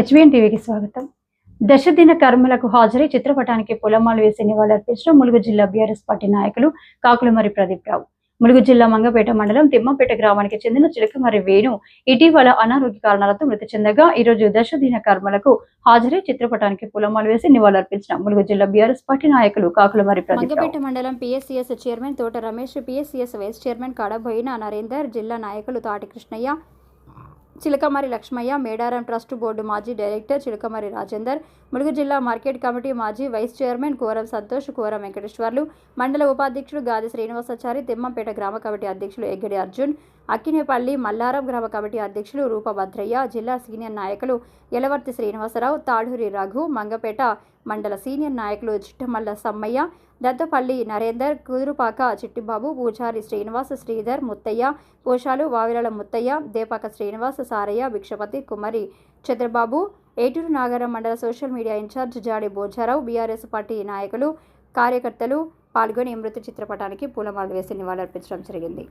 HBN టీవీకి స్వాగతం. దశ దిన కర్మలకు హాజరై చిత్రపటానికి పొలమాలు వేసి నివాళులర్పించిన ములుగు జిల్లా బీఆర్ఎస్ పార్టీ నాయకులు కాకులమరి ప్రదీప్ రావు. ములుగు జిల్లా మంగపేట మండలం తిమ్మపేట గ్రామానికి చెందిన చిలకమరి వేణు ఇటీవల అనారోగ్య కారణాలతో మృతి చెందగా ఈ రోజు దశ దిన కర్మలకు హాజరై చిత్రపటానికి పొలమాలు వేసి నివాళులర్పించిన ములుగు జిల్లా బీఆర్ఎస్ పార్టీ నాయకులు కాకులమరి మంగపేట మండలం PSCS chairman Thota Ramesh PSCS vice chairman Kadaboina Narender జిల్లా నాయకులు తాటి కృష్ణయ్య చిలకమరి లక్ష్మయ్య మేడారం ట్రస్ట్ బోర్డు మాజీ డైరెక్టర్ చిలకమరి రాజేందర్ ములుగు జిల్లా మార్కెట్ కమిటీ మాజీ వైస్ చైర్మన్ కోరం సంతోష్ కోరం వెంకటేశ్వర్లు మండల ఉపాధ్యక్షుడు గాది శ్రీనివాసాచారి తిమ్మంపేట గ్రామ కమిటీ అధ్యక్షులు ఎగ్గడి అర్జున్ అక్కినేపల్లి మల్లారం గ్రామ కమిటీ అధ్యక్షులు రూపభద్రయ్య జిల్లా సీనియర్ నాయకులు యలవర్తి శ్రీనివాసరావు తాడూరి రఘు మంగపేట మండల సీనియర్ నాయకులు చిట్టమల్ల సమ్మయ్య దత్తపల్లి నరేందర్ కుదురుపాక చిట్టిబాబు పూజారి శ్రీనివాస్ శ్రీధర్ ముత్తయ్య పోషాలు వావిలాల ముత్తయ్య దేపాక శ్రీనివాస్ సారయ్య భిక్షపతి కుమారి చంద్రబాబు ఏటూరు నాగరం మండల social media in-charge Jadi Bojarao BRS party నాయకులు కార్యకర్తలు పాల్గొని మృతి చిత్రపటానికి పూలమాలలు వేసి నివాళులర్పించడం జరిగింది.